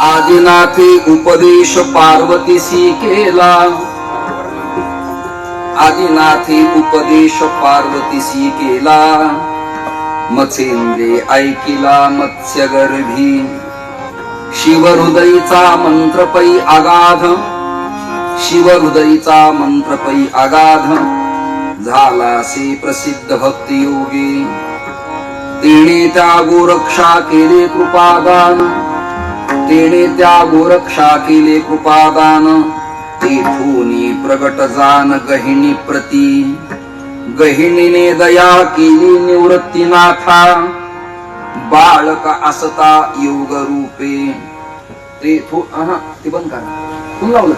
आदिनाथे उपदेश पार्वतीसी केला. आदिनाथे उपदेश पार्वतीसी केला. मत्स्येंद्रे ऐकिला मत्स्यगर्भी. शिवहृदयीचा मंत्र पै अगाध. शिवहृदयीचा मंत्र पै अगाध. झाला से प्रसिद्ध भक्तियोगी. योगी त्या गोरक्षा केले कृपादान. तेने त्या गोरक्षा केले कृपादान. तेथूनी प्रगट जान गहिणी प्रती. गहिणीने दया केली निवृत्ती नाथा बाळक असता योग रूपे. ते थो ते बंद करा. कोण लावलं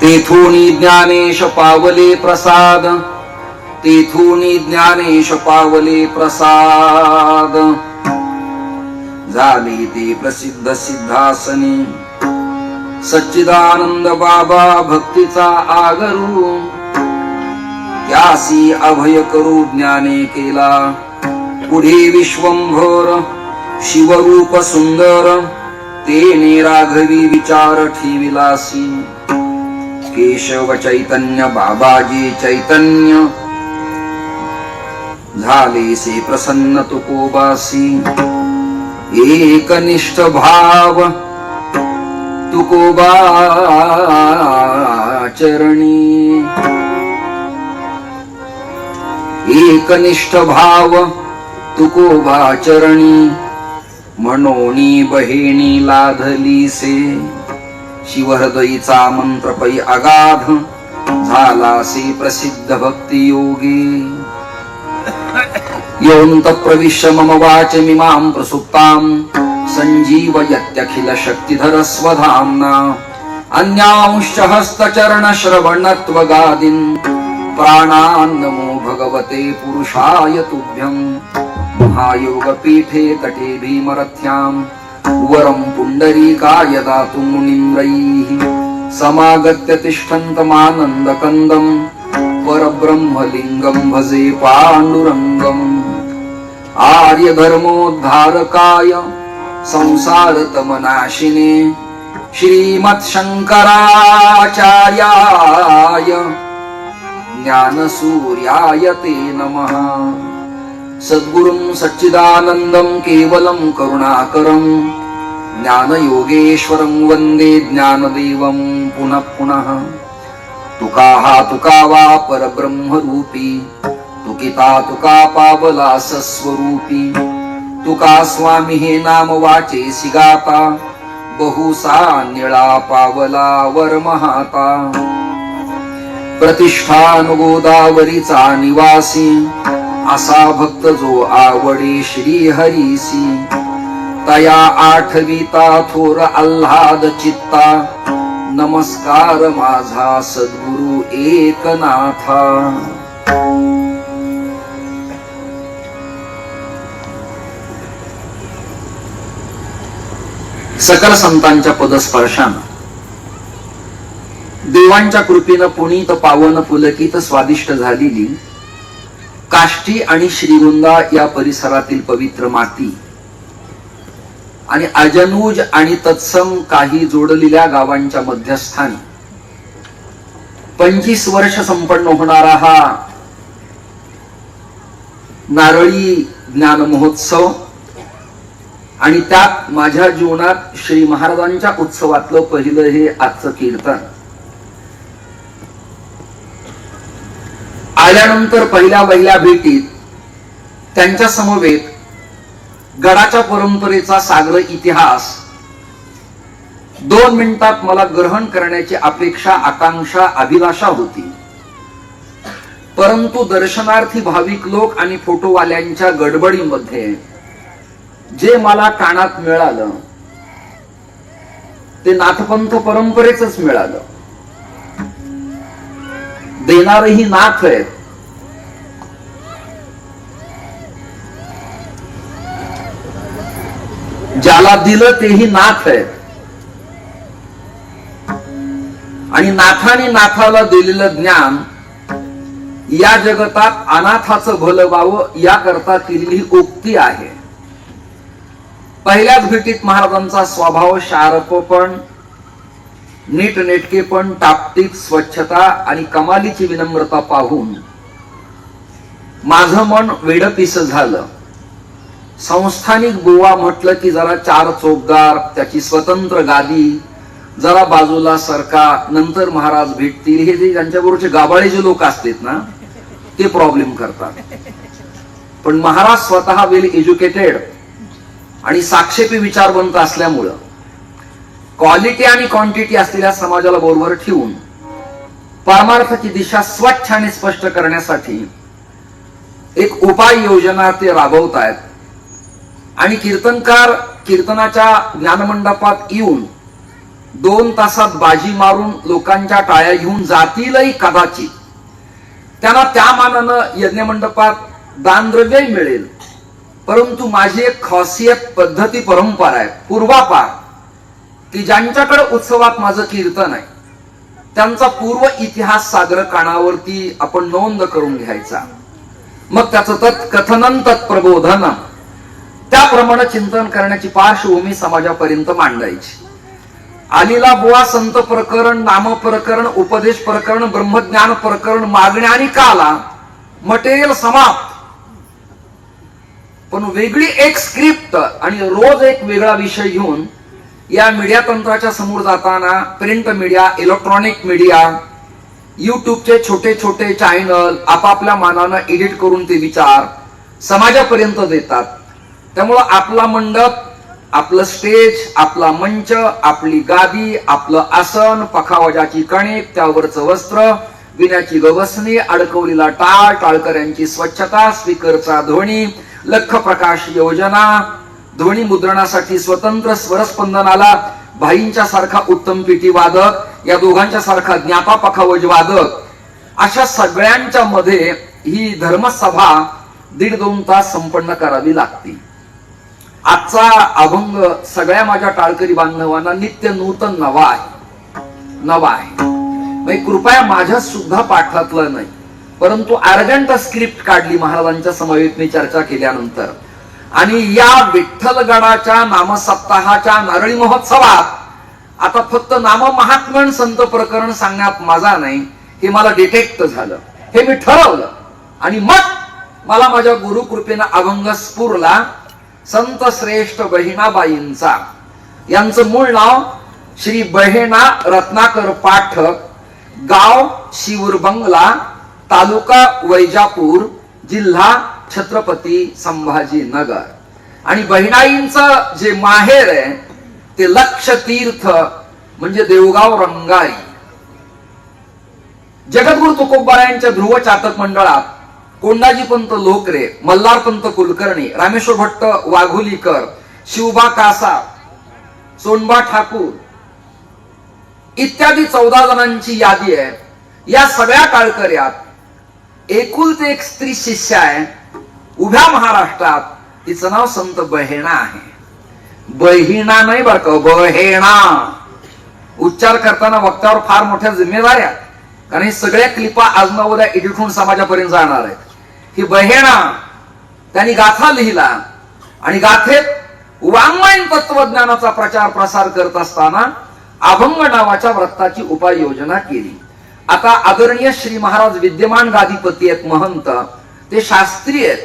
तेथूनी ज्ञानेश पावले प्रसाद. तेथूनी ज्ञानेश पावले प्रसाद. झाली ती प्रसिद्ध सिद्धासनी। सच्चिदानंद बाबा भक्तीचा आगरू। त्यासी अभय करू ज्ञाने केला। पुढे विश्वंभर शिवरूप सुंदर तेने राघवी विचार ठेविलासी केशव चैतन्य बाबाजी चैतन्य। झाले से प्रसन्न तुकोबासी। एकनिष्ठ भाव तुकोबाचरणी एकनिष्ठ भाव तुकोबाचरणी म्हणोनी बहिणी लाधली से। शिवहृदयीचा मंत्र पै अगाध। झाला से प्रसिद्ध भक्ती योगी योऽन्त प्रविश्य मम वाचमिमां प्रसुप्तां सञ्जीवयत्यखिल शक्तिधर स्वधाम्ना अन्यांश्च हस्तचरणश्रवणत्वगादीन्। प्राणान् भगवते पुरुषाय तुभ्यं महायोगपीठे तटे भीमरथ्यां वरं पुण्डरीकाय दातु मुनिन्द्रैः समागत्य तिष्ठन्तमानन्दकन्दम्। परब्रह्मलिङ्गम् भजे पाण्डुरङ्गम्। आर्यधर्मोद्धारकाय संसारतमनाशिने श्रीमत्शङ्कराचार्याय ज्ञानसूर्याय ते नमः। सद्गुरुं सच्चिदानन्दं केवलं करुणाकरं ज्ञानयोगेश्वरं वन्दे ज्ञानदेवं पुनः पुनः। तुका हा तुकावा परब्रह्मरूपी। तुकिता तुका पावला सस्वरूपी. तुका स्वामी हे नाम वाचे सिगाता. बहुसा निळा पावला वरमहाता प्रतिष्ठान गोदावरीचा निवासी. असा भक्त जो आवडे श्री हरीसी. तया आठविता थोर आल्हाद चित्ता. नमस्कार माझा सद्गुरु एकनाथा. सकल संतांच्या पदस्पर्शानं. देवांच्या कृपेनं पुनीत पावन पुलकित स्वादिष्ट झालेली काष्टी आणि श्रीगोंदा या परिसरातील पवित्र माती आणि अजनूज आणि तत्सम काही जोडलेल्या गावांच्या मध्यस्थानी पंचवीस वर्ष संपन्न होणारा हा नारळी ज्ञान महोत्सव आणि त्यात माझ्या जीवनात श्री महाराजांच्या उत्सवातलं पहिलं हे आजचं कीर्तन. आल्यानंतर पहिल्या पहिल्या भेटीत त्यांच्या समवेत गडाच्या परंपरेचा सागर इतिहास दोन मिनिटात मला ग्रहण करण्याची अपेक्षा आकांक्षा अभिलाषा होती. परंतु दर्शनार्थी भाविक लोक आणि फोटोवाल्यांच्या गडबडीमध्ये जे मला कानात मिळालं ते नाथपंथ परंपरेच मिळालं. देणारही नाथ आहेत. ज्याला दिलं तेही नाथ आहेत. आणि नाथाने नाथाला दिलेलं ज्ञान या जगतात अनाथाचं भलं व्हावं याकरता केलेली उक्ती आहे. पहिल्याच भेटीत महाराजांचा स्वभाव शार्पपण नीटनेटकेपण टापटीप स्वच्छता आणि कमालीची विनम्रता पाहून. माझं मन वेडपिस झालं. संस्थानिक गोवा म्हटलं की जरा चार चोपदार त्याची स्वतंत्र गादी जरा बाजूला सरका नंतर महाराज भेटतील. हे जे त्यांच्याबरोबरचे गाबाळे जे लोक असतात ना ते प्रॉब्लेम करतात. पण महाराज स्वतः वेल एज्युकेटेड आणि साक्षेपी विचारवंत असल्यामुळं क्वालिटी आणि क्वांटिटी असलेल्या समाजाला बरोबर ठेवून परमार्थाची दिशा स्वच्छ आणि स्पष्ट करण्यासाठी एक उपाय योजना ते राबवत आहेत आणि कीर्तनकार कीर्तनाच्या ज्ञानमंडपात येऊन दोन तासात बाजी मारून लोकांच्या टाळ्या घेऊन जातीलही कदाचित. त्यांना त्या मानानं यज्ञमंडपात दानद्रव्यही मिळेल. परंतु माझी एक खासियत पद्धती परंपरा आहे पूर्वापार. की ज्यांच्याकडे उत्सवात माझं कीर्तन आहे त्यांचा पूर्व इतिहास सागर कानावरती आपण नोंद करून घ्यायचा. मग त्याचं तत् कथनन तत्प्रबोधन त्याप्रमाणे चिंतन करण्याची पार्श्वभूमी समाजापर्यंत मांडायची. आलीला बुवा संत प्रकरण नाम प्रकरण उपदेश प्रकरण ब्रह्मज्ञान प्रकरण मागण्या आणि काला मटेरियल समाप्त. पण वेगळी एक स्क्रिप्ट आणि रोज एक वेगळा विषय घेऊन या मीडिया तंत्राच्या समोर जाताना प्रिंट मीडिया इलेक्ट्रॉनिक मीडिया युट्यूबचे छोटे छोटे चॅनल आपापल्या मानानं एडिट करून ते विचार समाजापर्यंत देतात. त्यामुळं आपला मंडप आपलं स्टेज आपला मंच आपली गादी आपलं आसन पखावजाची कणिक त्यावरचं वस्त्र विण्याची गवसणी अडकवलेला टाळ टाळकऱ्यांची स्वच्छता स्पीकरचा ध्वनी लख प्रकाश योजना. ध्वनी मुद्रणासाठी स्वतंत्र स्वरस्पंदनाला भाईंच्या सारखा उत्तम पिटी वादक या दोघांच्या सारखा ज्ञापा पखावज वादक. अशा सगळ्यांच्या मध्ये ही धर्मसभा दीड दोन तास संपन्न करावी लागते. आजचा अभंग सगळ्या माझ्या टाळकरी बांधवांना नित्य नूतन नवा आहे. नवा आहे. कृपया माझ्या सुद्धा पाठातलं नाही. परंतु अर्जंट स्क्रिप्ट काढली महाराजांच्या समवेत मी चर्चा केल्यानंतर. आणि या विठ्ठलगडाच्या नामसप्ताहाच्या नारळी महोत्सवात आता फक्त नाम महात्मन संत प्रकरण सांगण्यात माझा नाही हे मला डिटेक्ट झालं. हे मी ठरवलं. आणि मग मला माझ्या गुरुकृपेनं अभंग स्फुरला संत श्रेष्ठ बहिणाबाईंचा. यांचं मूळ नाव श्री बहिणा रत्नाकर पाठक गाव शिवूर बंगला तालुका वैजापूर जिल्हा छत्रपती संभाजीनगर. आणि बहिणाईंचं जे माहेर आहे ते लक्ष तीर्थ म्हणजे देवगाव रंगाई. जगद्गुरु तुकोबारायांच्या ध्रुव चातक मंडळात कोंडाजी पंत लोकरे मल्हारपंत कुलकर्णी रामेश्वर भट्ट वाघोलीकर शिवबा कासा सोनबा ठाकूर इत्यादी चौदा जणांची यादी आहे. या सगळ्या काळकर्यात एकुलते एक स्त्री शिष्य आहे. उभ्या महाराष्ट्रात तिचं नाव संत बहेणा आहे. बहिणा नाही बर का बहेणा. उच्चार करताना वक्त्यावर फार मोठ्या जिम्मेदाऱ्या कारण हे सगळ्या क्लिपा आज ना उद्या एडिट होऊन समाजापर्यंत जाणार आहेत. ही बहेणा त्यांनी गाथा लिहिला आणि गाथेत वाङ्मयीन तत्वज्ञानाचा प्रचार प्रसार करत असताना अभंग नावाच्या व्रताची उपाययोजना केली. आता आदरणीय श्री महाराज विद्यमान गादीपती आहेत महंत. ते शास्त्री आहेत.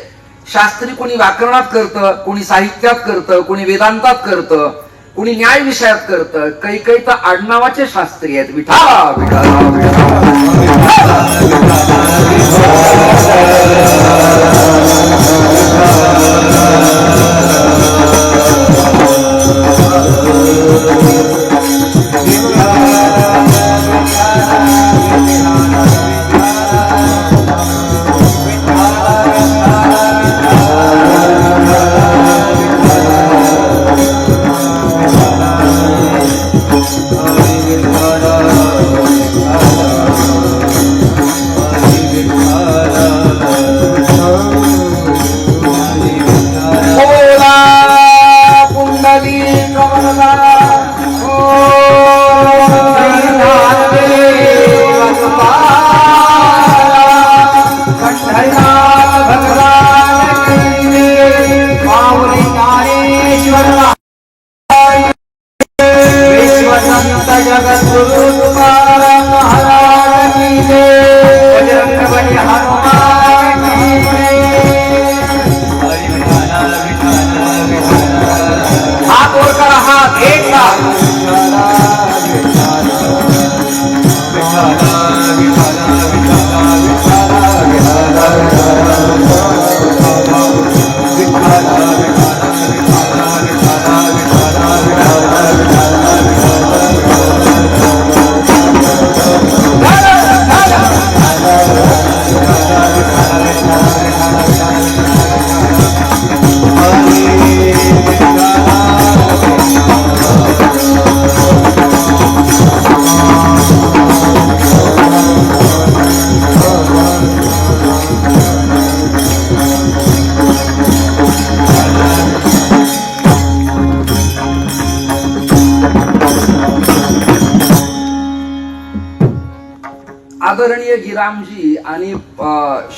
शास्त्री कोणी व्याकरणात करतं कोणी साहित्यात करतं कोणी वेदांतात करतं कोणी न्याय विषयात करतं काही काही तर आडनावाचे शास्त्री आहेत. विठा विठा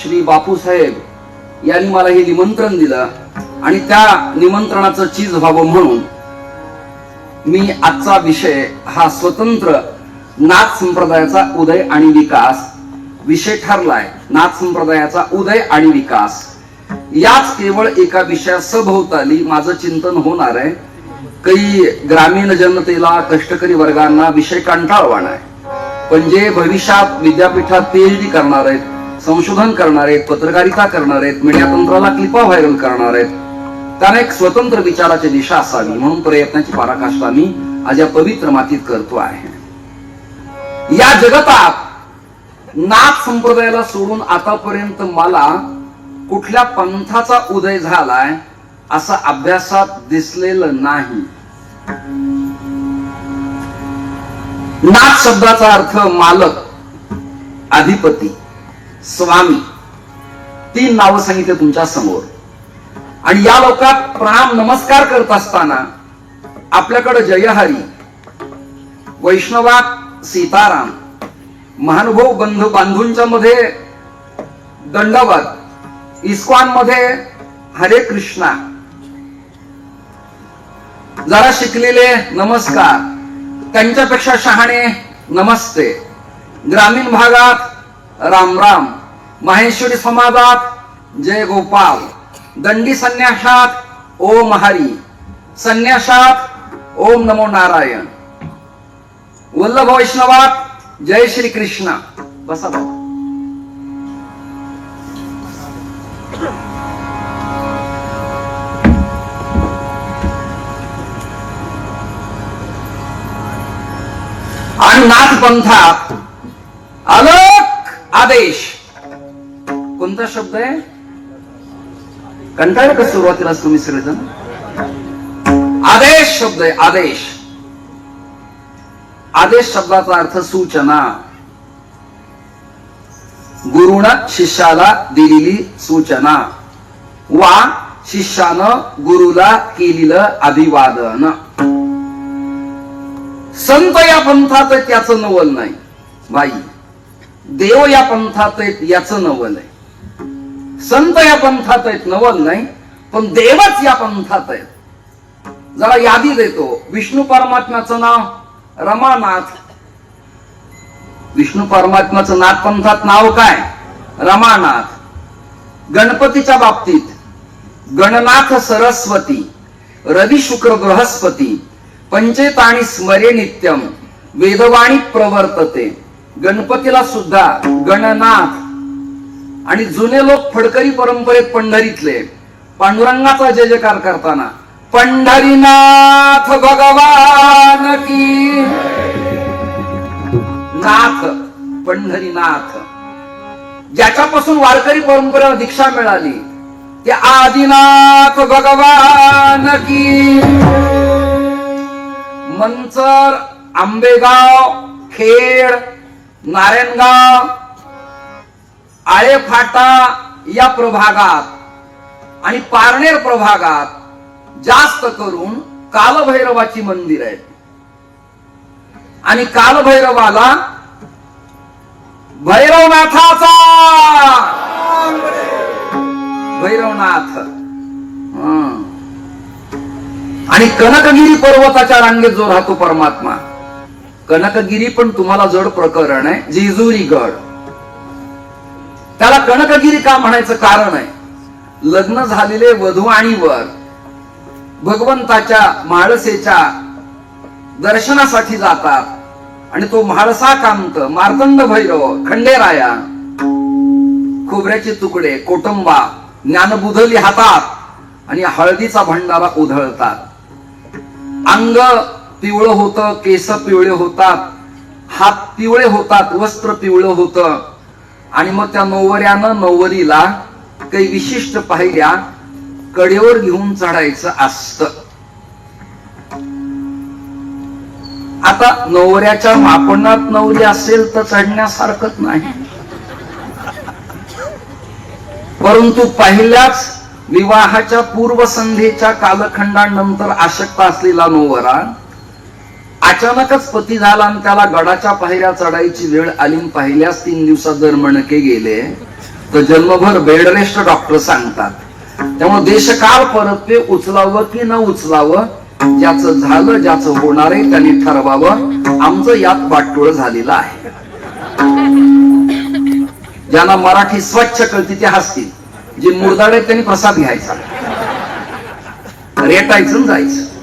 श्री बापूसाहेब यांनी मला हे निमंत्रण दिलं आणि त्या निमंत्रणाचं चीज व्हावं म्हणून मी आजचा विषय हा स्वतंत्र नाथ संप्रदायाचा उदय आणि विकास विषय ठरलाय. नाथ संप्रदायाचा उदय आणि विकास. याच केवळ एका विषया सभोवताली माझं चिंतन होणार आहे. काही ग्रामीण जनतेला कष्टकरी वर्गांना विषय कंटाळवाणा आहे. पण जे भविष्यात विद्यापीठात पीएच डी करणार आहेत संशोधन करणार आहेत पत्रकारिता करणार आहेत मीडिया तंत्राला क्लिपा व्हायरल करणार. आहेत त्यांना एक स्वतंत्र विचाराची दिशा असावी म्हणून प्रयत्नाची पराकाष्ठा मी आज या पवित्र मातीत करतो आहे. या जगतात नाथ संप्रदायाला सोडून आतापर्यंत मला कुठल्या पंथाचा उदय झालाय असं अभ्यासात दिसलेलं नाही. नाथ शब्दाचा अर्थ मालक अधिपती. स्वामी. तीन नावं सांगितले तुमच्यासमोर. आणि या लोकात प्रणाम नमस्कार करत असताना आपल्याकडे जयहरी वैष्णवात सीताराम महानुभव बंधू बांधूंच्या मध्ये दंडवत इस्कॉनमध्ये हरे कृष्णा. जरा शिकलेले नमस्कार. त्यांच्यापेक्षा शहाणे नमस्ते. ग्रामीण भागात राम राम. माहेश्वरी समाजात जय गोपाल। दंडी संन्यासात, ओम हरी। संन्यासात, ओम नमो नारायण। वल्लभ वैष्णवात, जय श्री कृष्ण। बसा बाबा। नाथ अलक आदेश। कोणता शब्द आहे? कंटाळ का सुरुवातीला तुम्ही सगळेजण? आदेश शब्द आहे आदेश. आदेश शब्दाचा अर्थ सूचना. गुरुनं शिष्याला दिलेली सूचना. वा शिष्यानं गुरुला केलेलं अभिवादन. संत या पंथात त्याचं याचं नवल नाही. बाई देव या पंथात आहेत याचं नवल आहे. संत या पंथात आहेत नवल नाही पण देवच या पंथात आहेत. जरा यादी देतो. विष्णू परमात्म्याचं नाव रमानाथ. विष्णू परमात्म्याचं नाथ पंथात नाव काय? रमानाथ. गणपतीच्या बाबतीत गणनाथ सरस्वती रवी शुक्र बृहस्पती पंचेत आणि स्मरे नित्यम वेदवाणी प्रवर्तते. गणपतीला सुद्धा गणनाथ आणि जुने लोक फडकरी परंपरेत पंढरीतले. पांडुरंगाचा जय जयकार करताना पंढरीनाथ भगवान की नाथ पंढरीनाथ. ज्याच्यापासून वारकरी परंपरेला दीक्षा मिळाली ते आदिनाथ भगवान की. मंचर आंबेगाव खेड नारायणगाव आळेफाटा या प्रभागात आणि पारनेर प्रभागात जास्त करून कालभैरवाची मंदिर आहेत. आणि कालभैरवाला भैरवनाथाचा! भैरवनाथ. आणि कनकगिरी पर्वताच्या रांगेत जो राहतो परमात्मा कनकगिरी पण तुम्हाला जड प्रकरण आहे जेजुरी गड त्याला कणकगिरी का म्हणायचं कारण आहे? लग्न झालेले वधू आणि वर भगवंताच्या म्हाळसेच्या दर्शनासाठी जातात. आणि तो म्हाळसा कांत मार्तंड भैरव खंडेराया खोबऱ्याचे तुकडे कोटंबा ज्ञानबुधली हातात आणि हळदीचा भंडारा उधळतात अंग पिवळं होतं केस पिवळे होतात हात पिवळे होतात वस्त्र पिवळं होतं. आणि मग त्या नोवऱ्यानं नोवरीला काही विशिष्ट पाहिल्या कडेवर घेऊन चढायचं असत. आता नवऱ्याच्या मापनात नवरी असेल तर चढण्यासारखंच नाही. परंतु पहिल्याच विवाहाच्या पूर्वसंध्येच्या कालखंडानंतर आशक्ता असलेला नोवरा अचानकच पती झाला आणि त्याला गडाच्या पायऱ्या चढायची वेळ आली पाहिल्यास पहिल्याच तीन दिवसात जर मणके गेले तर जन्मभर बेड रेस्ट डॉक्टर सांगतात. त्यामुळे देशकाळ परत ते उचलावं की न उचलावं ज्याचं झालं ज्याचं होणार आहे त्यांनी ठरवावं. आमचं यात वाटोळ झालेलं आहे. ज्यांना मराठी स्वच्छ कळती ते हसतील. जे मुरदाड आहेत त्यांनी प्रसाद घ्यायचा. रेटायचं जायचं.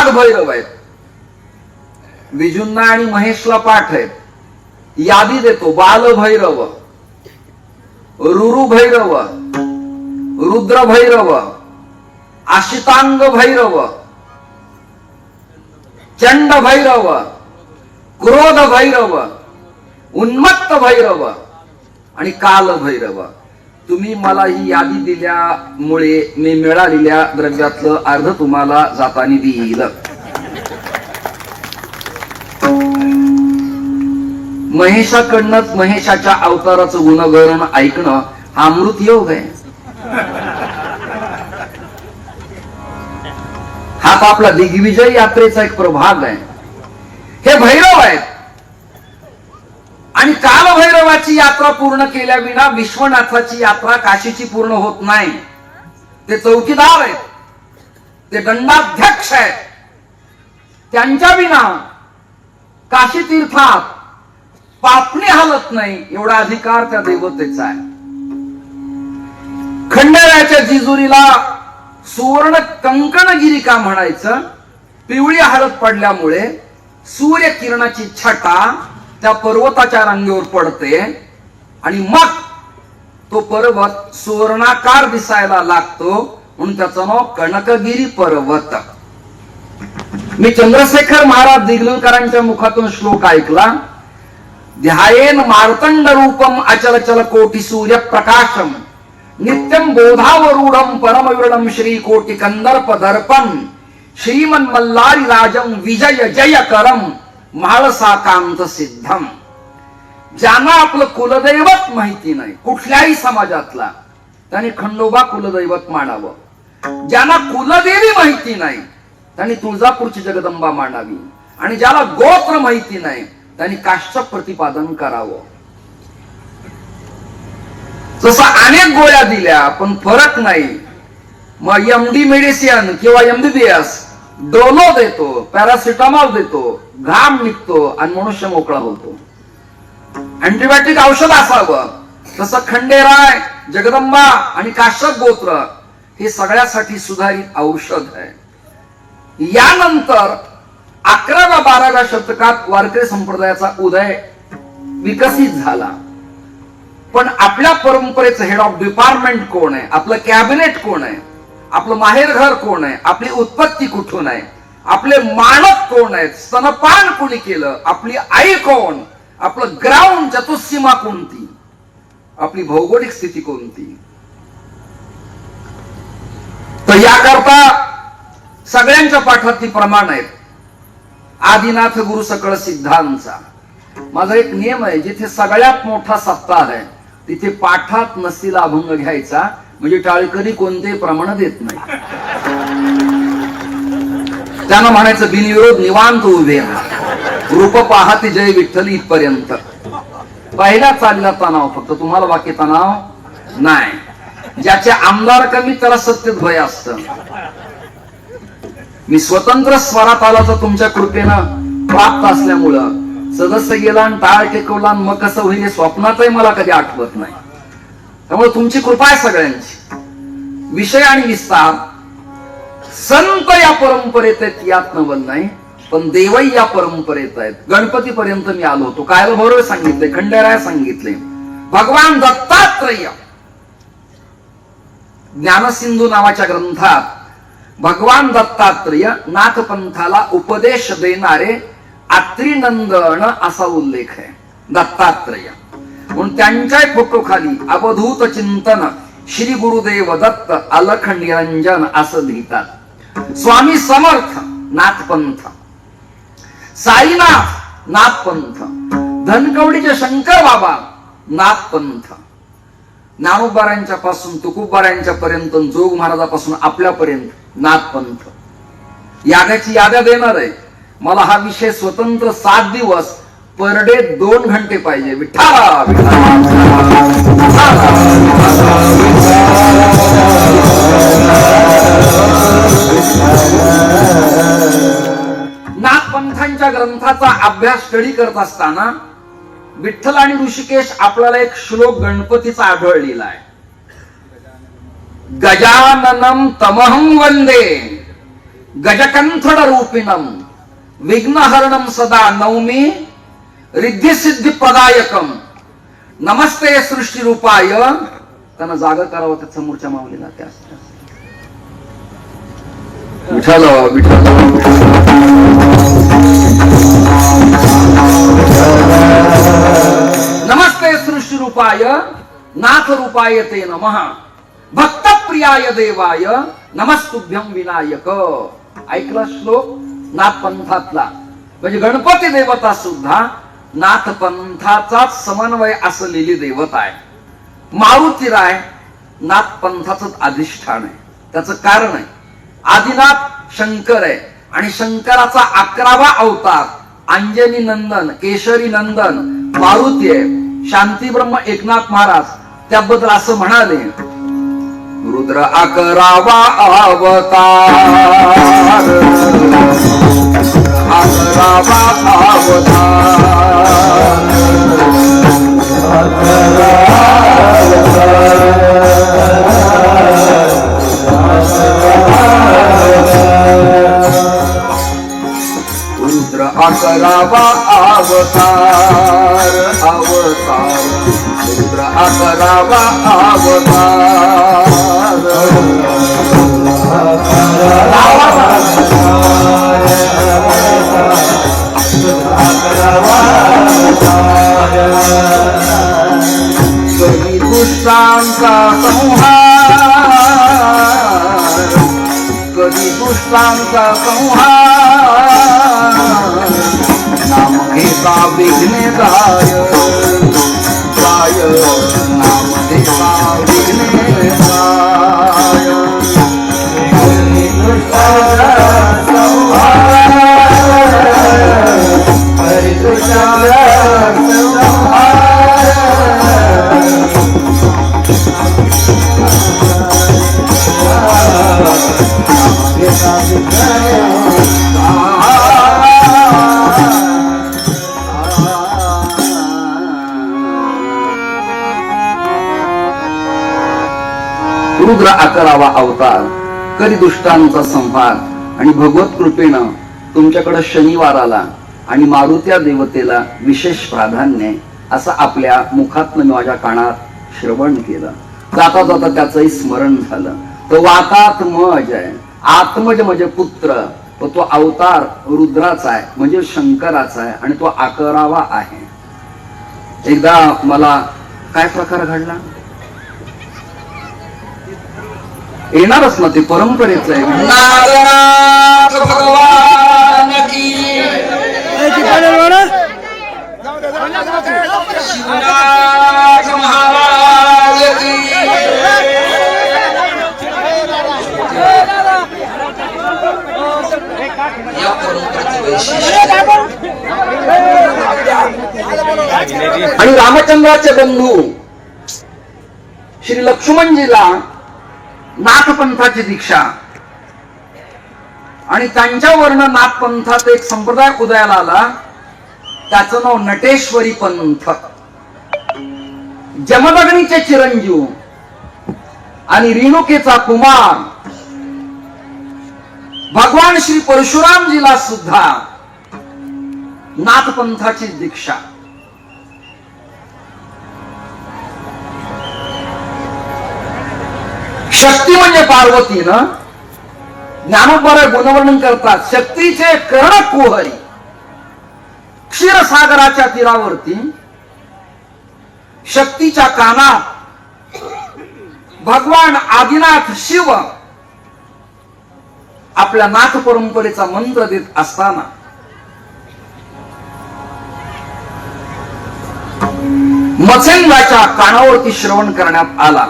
यात भैरव आहेत. विजूंना आणि महेशला पाठ आहेत. यादी देतो बालभैरव रुरु भैरव रुद्र भैरव आशितांग भैरव चंड भैरव क्रोध भैरव उन्मत्त भैरव आणि काल भैरव. तुम्ही मला ही यादी दिल्यामुळे मी मिळालेल्या द्रव्यातलं अर्ध तुम्हाला जातानी देईल. महेशाकडनंच महेशाच्या अवताराचं गुणगरण ऐकणं हा अमृत योग आहे. हा आपला दिग्विजय यात्रेचा एक प्रभाग आहे. हे भैरव आहेत. आणि कालभैरवाची यात्रा पूर्ण केल्या विना विश्वनाथाची यात्रा काशीची पूर्ण होत नाही. ते चौकीदार आहेत. ते दंडाध्यक्ष आहेत. त्यांच्या विना काशी तीर्थात पापणी हलत नाही एवढा अधिकार त्या देवतेचा आहे. खंडेराच्या जिजुरीला सुवर्ण कंकणगिरी का म्हणायचं? पिवळी हळद पडल्यामुळे सूर्य किरणाची छटा त्या पर्वताच्या रांगेवर पडते आणि मग तो पर्वत सुवर्णाकार दिसायला लागतो म्हणून त्याचं नाव कनकगिरी पर्वत. मी चंद्रशेखर महाराज दिग्लकरांच्या मुखातून श्लोक ऐकला. ध्यायेन मार्तंड रूपम अचलचल कोटी सूर्य प्रकाशम नित्यम बोधावरूढम परमविरणम श्री कोटी कंदर्प दर्पण श्रीमन मल्लारी राजम विजय जय करम महाळसाकांत सिद्धम. ज्यांना आपलं कुलदैवत माहिती नाही कुठल्याही समाजातला त्यांनी खंडोबा कुलदैवत मांडावं. ज्यांना कुलदेवी माहिती नाही त्यांनी तुळजापूरची जगदंबा मांडावी. आणि ज्याला गोत्र माहिती नाही त्यांनी काश्यप प्रतिपादन करावं. जसं अनेक गोळ्या दिल्या पण फरक नाही. मग एमडी मेडिसिन किंवा एमबीबीएस डोलो देतो पॅरासिटामॉल देतो घाम निघतो आणि मनुष्य मोकळा होतो. अँटीबायोटिक औषध असावं. तसं खंडेराय जगदंबा आणि काश्यप गोत्र हे सगळ्यासाठी सुधारित औषध आहे. यानंतर अकराव्या बाराव्या शतकात वारकरी संप्रदायाचा उदय विकसित झाला. पण आपल्या परंपरेचं हेड ऑफ डिपार्टमेंट कोण आहे? आपलं कॅबिनेट कोण आहे? आपलं माहेरघर कोण आहे? आपली उत्पत्ती कुठून आहे? आपले मानक कोण आहेत? स्तनपान कोणी केलं? आपली आई कोण? आपलं ग्राउंड चतुसीमा कोणती? आपली भौगोलिक स्थिती कोणती? तर याकरता सगळ्यांच्या पाठात ती प्रमाण आहेत. आदिनाथ गुरु सकळ सिद्धांचा माझा एक नियम आहे जिथे सगळ्यात मोठा सप्ताह आहे तिथे पाठात नसलेला अभंग घ्यायचा म्हणजे टाळकरी कोणतेही प्रमाण देत नाही. त्यानं म्हणायचं बिनविरोध निवांत उभे रूप पाहते जय विठ्ठल इथपर्यंत. पहिला चालला तणाव फक्त तुम्हाला बाकी तणाव नाही. ज्याचे आमदार कमी त्याला सत्य भय असत. मी स्वतंत्र स्वरात आला तुमच्या कृपेनं प्राप्त असल्यामुळं सदस्य गेला आणि टाळ टेकवला मग कसं होईल हे स्वप्नातही मला कधी आठवत नाही. त्यामुळे तुमची कृपा आहे सगळ्यांची. विषय आणि विस्तार संत या परंपरेत आहेत यात नवल नाही पण देवाई या परंपरेत आहेत. गणपती पर्यंत मी आलो होतो. काय बरोबर सांगितले खंडेराय सांगितले भगवान दत्तात्रय ज्ञानसिंधू नावाच्या ग्रंथात भगवान दत्तात्रय नाथपंथाला उपदेश देणारे आत्रिनंदन असा उल्लेख आहे. दत्तात्रय. म्हणून त्यांच्या फोटो खाली अवधूत चिंतन श्री गुरुदेव दत्त अलख निरंजन असं लिहितात. स्वामी समर्थ नाथपंथ. साईनाथ नाथपंथ. धनकवडीचे शंकर बाबा नाथपंथ. ज्ञानोबारांच्या पासून तुकुबारांच्या पर्यंत जोग महाराजापासून आपल्यापर्यंत नाथपंथ. याद्याची याद्या देणार आहे. मला हा विषय स्वतंत्र सात दिवस पर डे दोन घंटे पाहिजे. विठ्ठला. विठ्ठला. नाथपंथांच्या ग्रंथाचा अभ्यास स्टडी करत असताना विठ्ठल आणि ऋषिकेश आपल्याला एक श्लोक गणपतीचा आढळलेला आहे गजाननम तमहं वंदे गजकंथड रूपिणम विघ्नहरणम सदा नवमी रिद्धिसिद्धी प्रदायकम नमस्ते सृष्टी रूपाय त्यांना जागा करावं त्या समोरच्या माऊलीला त्या त्यास विठाल नमस्ते सृष्टी रूपाय नाथ रूपाय ते नमः. भक्त प्रियाय देवाय नमस्तुभ्यम विनायक. ऐकला श्लोक? नाथपंथातला. म्हणजे गणपती देवता सुद्धा नाथपंथाचाच समन्वय असलेली देवता आहे. मारुतीराय राय नाथपंथाच अधिष्ठान आहे. त्याचं कारण आहे. आदिनाथ शंकर आहे. आणि शंकराचा अकरावा अवतार अंजनी नंदन केशरी नंदन मारुती आहे. शांती ब्रह्म एकनाथ महाराज त्याबद्दल असं म्हणाले रुद्र अकरावा अवतार. अकरावा अवतार. अकरावा अवतार अवतार रुद्र अकरावा कधी दुष्टांचा संहार कधी दुष्टांचा संहार। नाम घेता विघ्ने जाय जाय नाम घेता विघ्ने जाय तुझा अकरावा अवतार कधी दुष्टांचा संहार आणि भगवत कृपेनं तुमच्याकडं शनिवाराला आणि मारुत्या देवतेला विशेष प्राधान्य असं आपल्या मुखातनं मी माझ्या कानात श्रवण केलं. जाता जाता त्याचंही स्मरण झालं. तो वातात मज आहे आत्मज म्हणजे पुत्र. व तो अवतार रुद्राचा आहे म्हणजे शंकराचा आहे आणि तो आकरावा आहे. एकदा मला काय प्रकार घडला? येणारच ना ते परंपरेच आहे. नागनाथ भगवान की शिवनाथ महाराज की या परंपरेचं वैशिष्ट्य. आणि रामचंद्राचे बंधू श्री लक्ष्मणजीला नाथपंथाची दीक्षा. आणि त्यांच्यावरनं नाथपंथात एक संप्रदाय उदयाला आला. त्याचं नाव नटेश्वरी पंथ. जमदग्नीचे चिरंजीव आणि रेणुकेचा कुमार. भगवान श्री परशुरामजीला सुद्धा नाथपंथाची दीक्षा. शक्ती म्हणजे पार्वती ना? ज्ञानोबर गुणवर्णन करतात. शक्तीचे कर्ण कुहरी क्षीरसागराच्या तीरावरती शक्तीच्या कानात भगवान आदिनाथ शिव आपल्या नाथ परंपरेचा मंत्र देत असताना. मत्स्यंगाच्या कानावरती श्रवण करण्यात आला.